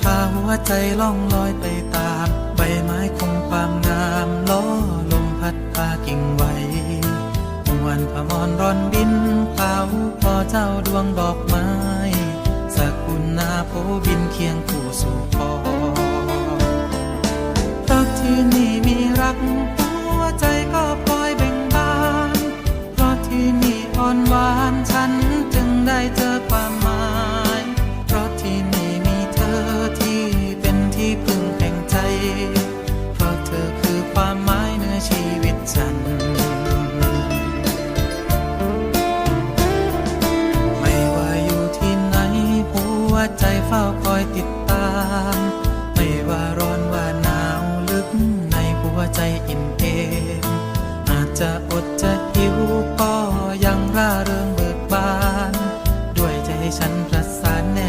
พาหัวใจล่องลอยไปตาม ใบไม้คงความงามล้อลมพัดพากิ่งไหวมวนพมรร้อนบินเผาพอเจ้าดวงดอกไม้สกุลนาโพบินเคียงคู่สู่พอเพราะที่นี่มีรักหัวใจก็พลอยเบ่งบาน เพราะที่นี่อ่อนหวานฉันจึงได้เจอ ความหมายเนือชีวิตฉัน ไม่ว่าอยู่ที่ไหนหัวใจเฝ้าคอยติดตาม ไม่ว่าร้อนว่าหนาวลึกในหัวใจอิ่มเอมอาจจะอดจะหิวก็ยังร่าเริงเบิกบาน ด้วยใจฉันประสานแน